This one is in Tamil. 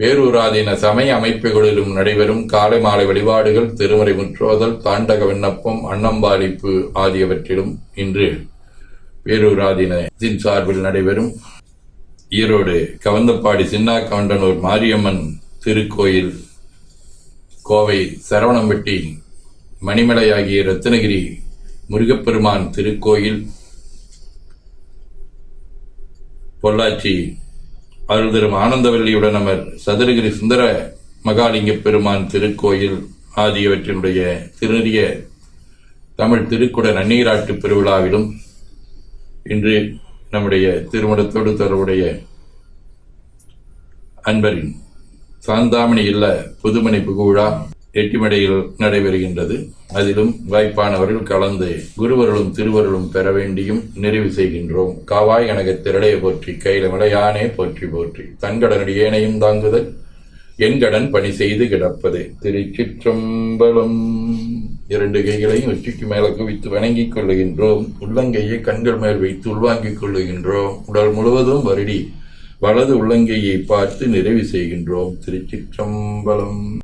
பேரூராதீன சமய அமைப்புகளிலும் நடைபெறும் காலை மாலை வழிபாடுகள் திருமறை முற்றோதல் தாண்டக விண்ணப்பம் அன்னம்பாலிப்பு ஆகியவற்றிலும் இன்று பேரூராதீனத்தின் சார்பில் நடைபெறும் ஈரோடு கவந்தப்பாடி சின்னா கவுண்டனூர் மாரியம்மன் திருக்கோயில் கோவை சரவணம்பட்டி மணிமலை ஆகிய ரத்தினகிரி முருகப்பெருமான் திருக்கோயில் பொள்ளாச்சி அருள்தரும் ஆனந்தவல்லியுடன் அமர் சதுரகிரி சுந்தர மகாலிங்க பெருமான் திருக்கோயில் ஆகியவற்றினுடைய திருநெறிய தமிழ் திருக்குட நன்னீராட்டு பெருவிழாவிலும் இன்று நம்முடைய திருமணத்தோடு தொடர்புடைய அன்பரின் சாந்தாமணி இல்ல புதுமணி புகுவிழா எட்டிமடையில் நடைபெறுகின்றது. அதிலும் வாய்ப்பானவர்கள் கலந்து குருவர்களும் திருவருளும் பெற வேண்டியும் நிறைவு செய்கின்றோம். காவாய் எனக்கு திரளைய போற்றி கையில விளையானே போற்றி போற்றி. தன்கடனடி ஏனையும் தாங்குதல் என்கடன் பணி செய்து கிடப்பது. திருச்சிற்றம்பலம். இரண்டு கைகளையும் உச்சிக்கு மேல குவித்து வணங்கிக் கொள்ளுகின்றோம். உள்ளங்கையை கண்கள் மேல் வைத்து உள்வாங்கிக் கொள்ளுகின்றோம். உடல் முழுவதும் வருடி வலது உள்ளங்கையை பார்த்து நிறைவு செய்கின்றோம். திருச்சிற்றம்பலம்.